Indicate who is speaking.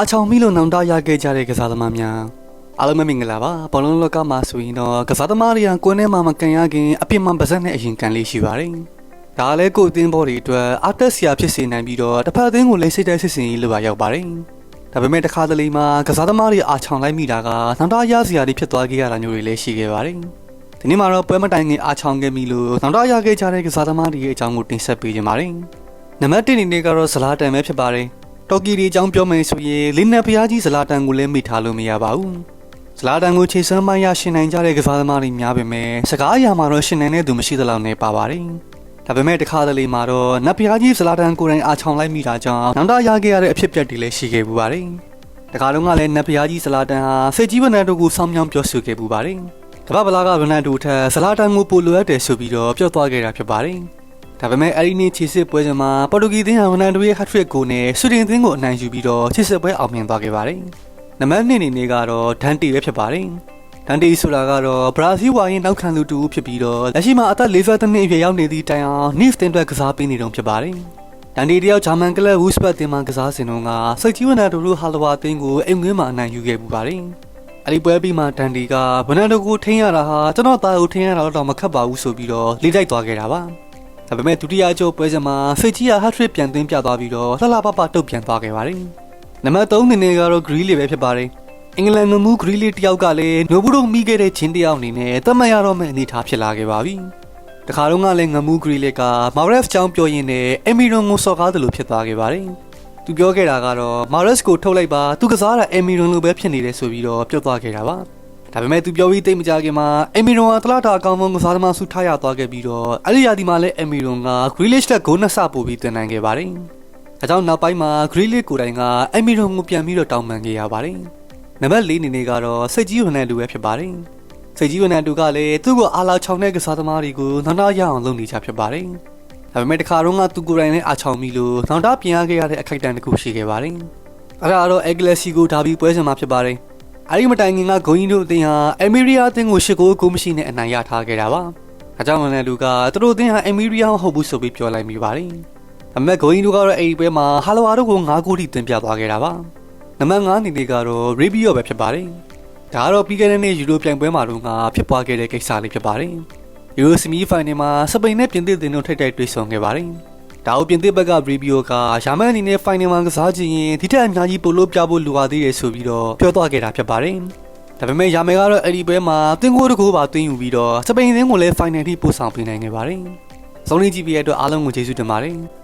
Speaker 1: အားချောင်မိလို့နောင်တရခဲ့ကြတဲ့ကစားသမားများအားလုံးပဲမင်္ဂလာပါဘောလုံးလောကမှာဆိုရင်တော့ကစားသမားတွေကကိုယ်နဲ့မှမကန်ရခင်အပြစ်မှန်ပါဇက်နဲ့အရင်ကန်လေးရှိပါတယ်ဒါလည်းကိုယ်အသင်းဘော်တွေအတွက်အားတက်စရာဖြစ်စေနိုင်ပြီးတော့တစ်ဖက်အသင်းကိုလိမ့်စိတ်တဲ့စစ်စင်ကြီးလိုပါရောက်ပါတယ်ဒါပေမဲ့တစ်ခါတလေမှာကစားသမားတွေအားချောင်လိုက်မိတာကနောင်တရစရာတွေဖြစ်သွားခဲ့ရတာမျိုးတွေလည်းရှိခဲ့ပါတယ်ဒီနေ့မှာတော့ပွဲမတိုင်ခင်အားချောင်ခဲ့ပြီလို့နောင်တရခဲ့ကြတဲ့ကစားသမားတွေရဲ့အကြောင်းကိုတင်ဆက်ပေးကြပါမယ်နံပါတ်1အနေနဲ့ကတော့ဇလာတန်ပဲဖြစ်ပါတယ် တော်ကီဒီအကြောင်းပြောမယ်ဆိုရင်လင်းနက်ဖျားကြီးဇလာတန်ကိုလည်းမိထားလို့မရပါဘူးဇလာတန်ကိုခြေစမ်းမရရှင်နိုင်ကြတဲ့ကစားသမားတွေများပေမဲ့စကားအရာမှာတော့ရှင်နိုင်တဲ့သူမရှိသလောက်နဲ့ပါပါတယ်ဒါပေမဲ့တခါတလေမှာတော့နတ်ဖျားကြီးဇလာတန်ကိုယ်တိုင်အားချောင်လိုက်မိတာကြောင့်နောင်တရခဲ့ရတဲ့အဖြစ်အပျက်တွေလည်းရှိခဲ့ပူပါတယ်တခါတုန်းကလည်းနတ်ဖျားကြီးဇလာတန်ဟာစိတ်ကြီးဗနန်တို့ကိုစောင်းမြောင်းပြောဆိုခဲ့ပူပါတယ်တပတ်ပလာကဗနန်တို့ထက်ဇလာတန်ကိုပိုလိုအပ်တယ်ဆိုပြီးတော့ပြောသွားခဲ့တာဖြစ်ပါတယ် ဒါပေမဲ့အဲ့ဒီနေ့ခြေစစ်ပွဲစဉ်မှာပေါ်တူဂီသင်းဟာဝနန်ဒိုရဲ့ hat-trick ကိုနဲ့ဆွီဒင်သင်းကိုအနိုင်ယူပြီးတော့ခြေစစ်ပွဲအောင်မြင်သွားခဲ့ပါတယ်။နံပါတ်2အနေနဲ့ကတော့ဒန်တီပဲဖြစ်ပါတယ်။ဒန်တီဆိုတာကတော့ဘရာဇီးဝါရင်နောက်ခံလူတူဖြစ်ပြီးတော့လက်ရှိမှာအသက်52နှစ်အရွယ်ရောက်နေသည့်တိုင်အောင် Nice တင်အတွက်ကစားပေးနေတုန်းဖြစ်ပါတယ်။ဒန်တီတယောက်ဂျာမန်ကလပ်ဝူစပတ်တင်မှာကစားစင်တော့ကစိတ်ကြီးဝနန်ဒိုတို့ဟာလဝါသင်းကိုအိမ်ငွေးမှာအနိုင်ယူခဲ့ပူပါတယ်။အဲ့ဒီပွဲပြီးမှဒန်ဒီကဘနန်ဒိုကိုထိန်းရတာဟာကျွန်တော်သားကိုထိန်းရတာတော့မခက်ပါဘူးဆိုပြီးတော့လေးတိုက်သွားခဲ့တာပါ။ ဒါပေမဲ့ဒုတိယအကျော်ပွဲစဉ်မှာဖိတ်ကြီးက hat-trick ပြန်သွင်းပြသွားပြီးတော့လှလှပပတုတ်ပြန်သွားခဲ့ပါတယ်။နံပါတ်3အနေနဲ့ကတော့ Greeley ပဲဖြစ်ပါတယ်။အင်္ဂလန်ငမူး Greeley တယောက်ကလည်းနိုဘူးတို့မိခဲ့တဲ့ချင်းတယောက်အနေနဲ့တတ်မှတ်ရတော့မယ့်အနေအထားဖြစ်လာခဲ့ပါပြီ။တခါတော့ကလည်းငမူး Greeley က Mares ကြောင်းပြောရင်းနဲ့ Emiron ကိုစော်ကားတယ်လို့ဖြစ်သွားခဲ့ပါတယ်။သူပြောခဲ့တာကတော့ Mares ကိုထုတ်လိုက်ပါသူကစားတာ Emiron လိုပဲဖြစ်နေတယ်ဆိုပြီးတော့ပြောသွားခဲ့တာပါ။ ဒါပေမဲ့သူပြောပြီးတိတ်မကြခင်မှာအမီရွန်ကတလတာအကောင်ဆုံးကစားသမားဆုထားရသွားခဲ့ပြီးတော့အဲ့ဒီရာဒီမှာလည်းအမီရွန်က Grealish တက်ဂိုးနှစ်ဆပို့ပြီးတင်နိုင်ခဲ့ပါတယ်။အဲကြောင့်နောက်ပိုင်းမှာ Grealish ကိုယ်တိုင်ကအမီရွန်ကိုပြန်ပြီးတော့တောင်းပန်ခဲ့ရပါတယ်။နံပါတ်၄အနေနဲ့ကတော့စိတ်ကြီးဝန်ထမ်းတူပဲဖြစ်ပါတယ်။စိတ်ကြီးဝန်ထမ်းတူကလည်းသူ့ကိုအားလာချောင်းတဲ့ကစားသမားတွေကိုနောက်နောက်ရအောင်လုပ်နေချဖြစ်ပါတယ်။ဒါပေမဲ့တခါတော့ကသူကိုယ်တိုင်လည်းအားချောင်းပြီးလို့နောက်တာပြင်ရခဲ့ရတဲ့အခိုက်အတန့်တစ်ခုရှိခဲ့ပါတယ်။အဲ့ဒါကတော့ Eglesi ကိုဒါဘီပွဲစဉ်မှာဖြစ်ပါတယ်။ အဲဒီမတိုင်ခင်ကဂုံကြီးတို့အသင်းဟာအမီရီးယားအသင်းကိုရှစ်ကိုကိုမရှိနဲ့အနိုင်ရထားခဲ့တာပါ။အကြောင်းလည်းလူကသူတို့အသင်းဟာအမီရီးယားမဟုတ်ဘူးဆိုပြီးပြောလိုက်မိပါတယ်။အမက်ဂုံကြီးတို့ကတော့အဲဒီပွဲမှာဟာလဝါတို့ကို9ဂိုးထိတင်ပြသွားခဲ့တာပါ။နံပါတ်9အနေနဲ့ကတော့ရီဘီယောပဲဖြစ်ပါတယ်။ဒါကတော့ပြီးခဲ့တဲ့နှစ်ယူရိုပြိုင်ပွဲမှာတော့ငါဖြစ်ပွားခဲ့တဲ့ကိစ္စလေးဖြစ်ပါတယ်။ယူရိုဆီမီဖိုင်နယ်မှာစပိန်နဲ့ပြင်သစ်တင်တို့ထိပ်တိုက်တွေ့ဆုံခဲ့ပါတယ်။ ဒါအပြင်သစ်ဘက်ကရီဗီယိုကရာမန်အနေနဲ့ဖိုင်နယ်မှာကစားချင်ရင်ဒီထက်အများကြီးပိုလို့ပြဖို့လိုပါသေးတယ်ဆိုပြီးတော့ပြောသွားခဲ့တာဖြစ်ပါတယ်။ဒါပေမဲ့ရာမဲကတော့အဲ့ဒီပွဲမှာတင်ကိုတကူပါသွင်းယူပြီးတော့စပိန်သင်းကိုလည်းဖိုင်နယ်ထိပို့ဆောင်ပေးနိုင်ခဲ့ပါတယ်။ဆုံးလေးကြည့်ပြီးရတဲ့အတွက်အားလုံးကိုကျေးဇူးတင်ပါတယ်။